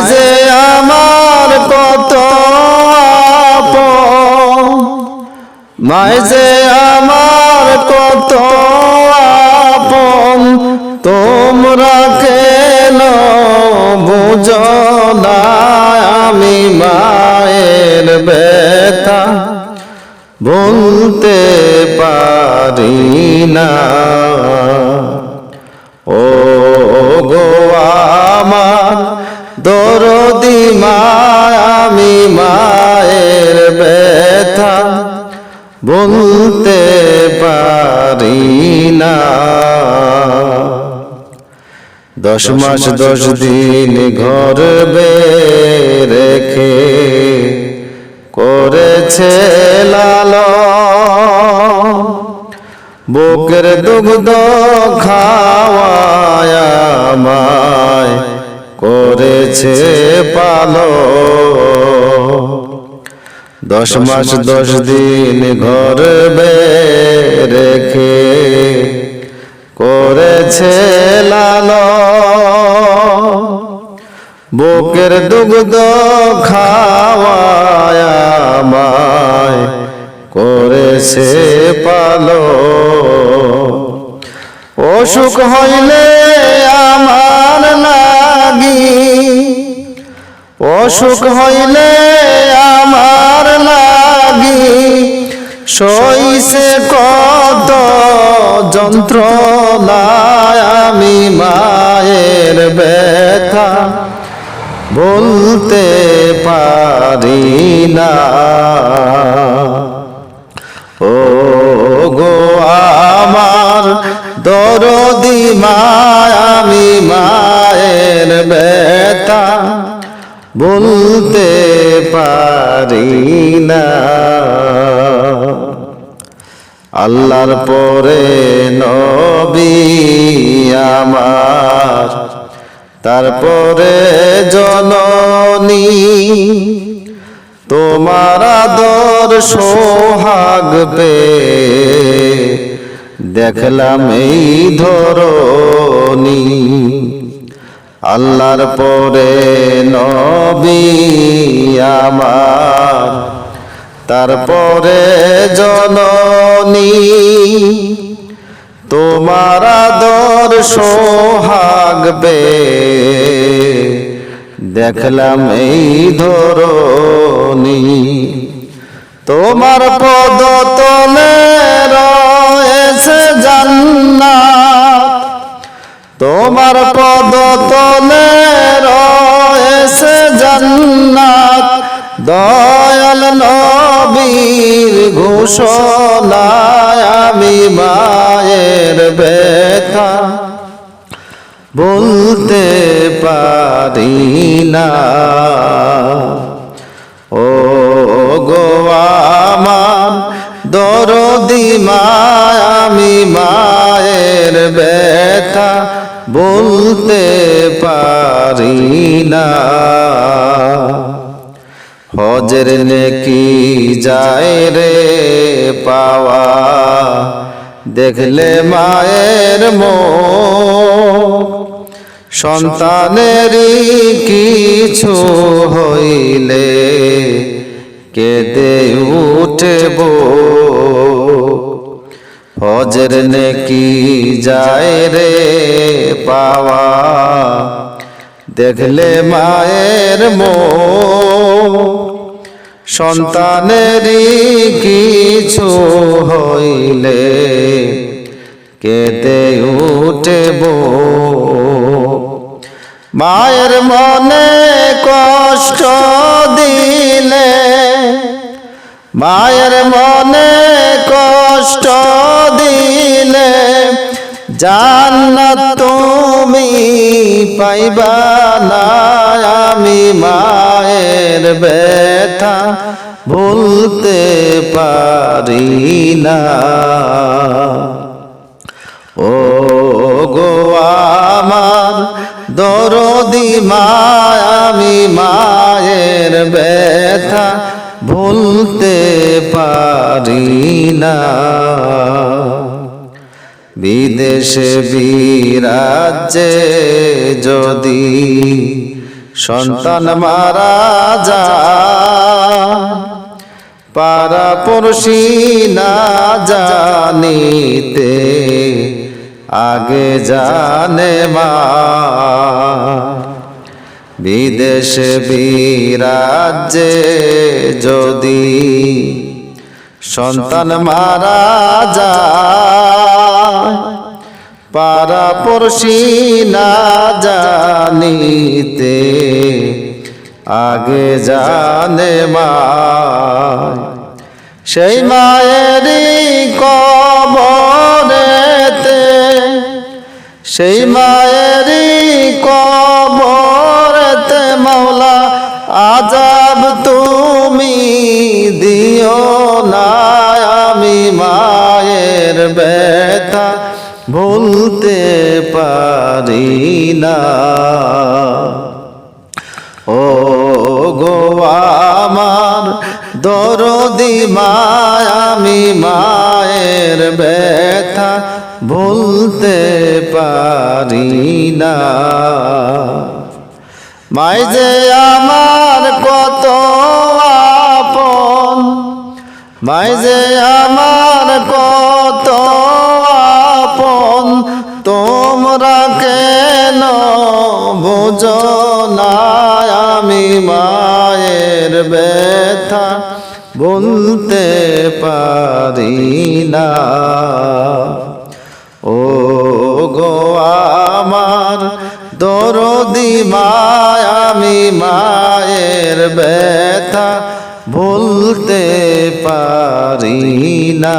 যে আমার কত যে আমার কত আপন। তোমরা কেন বুঝো না আমি মায়ের ব্যথা? বলতে পারি না। না। দশ মাস দশ দিন ঘর বে রেখে করেছে লাল। বুকের দুগ্ধ খাওয়ায় আমায় করেছে পালো। দশ মাস দশ দিন ঘর বে রেখে করেছে লালো। বুকের দুগ্ধ খাওয়ায় আমায় করেছে পালো। অসুখ হইলে আমার লাগি অসুখ হইলে লাগি। সইছে কত যন্ত্রণায় আমি মায়ের ব্যথা বলতে পারি না। ও গো আমার দরদি মা আমি মায়ের ব্যথা বলতে পারি না। আল্লাহর পরে নবী আমার, তারপরে জননী। তোমার আদর সোহাগ পে দেখলাম এই ধরনী আল্লাহর পরে নবী আমার। তারপরে জননী, তোমার আদর সোহাগবে দেখলাম এই ধরনী তোমার পদ তলে রয়েছে জান্নাত। তোমার দয়াল নবীর ঘোষণায় আমি মায়ের ব্যথা বলতে পারি না। ও গো দরদি মা আমি মায়ের ব্যথা বলতে পারি না। হজের নেকি যায় রে পাওয়া। দেখলে মায়ের মুখ, সন্তানেরই কিছু হইলে কেঁদে উঠব। হজের নেকি যায় রে পাওয়া। দেখলে মায়ের মো সন্তানেরই কিছু হইলে কেঁদে উঠব মায়ের মনে কষ্ট দিলে, মায়ের মনে কষ্ট দিলে জান্নাত পাইবা না আমি মায়ের ব্যথা ভুলতে পারি না ও গো আমার দরদি মা আমি মায়ের ব্যথা ভুলতে পারি না বিদেশে বিরাজ্যে যদি সন্তান মারা যায় পারা পড়শি না জানিতে আগে জানে মা। বিদেশে বিরাজ্যে যদি সন্তান মারা যায় পারা পড়শি না জানিতে, আগে জানে মা। সেই মায়েরই কবরেতে, সেই মায়েরই কবরেতে মাওলা আজাব তুমি দিও না, আমি মায়ের ব্যথা ভুলতে পারি না। ও গো আমার দরদি মায়, আমি মায়ের ব্যথা ভুলতে পারি না। মাই যে আমার কত আপন, মাই যে আমার কত আমি মায়ের ব্যথা বলতে পারি না। ও গো আমার দরদি মায়, আমি মায়ের ব্যথা ভুলতে পারি না।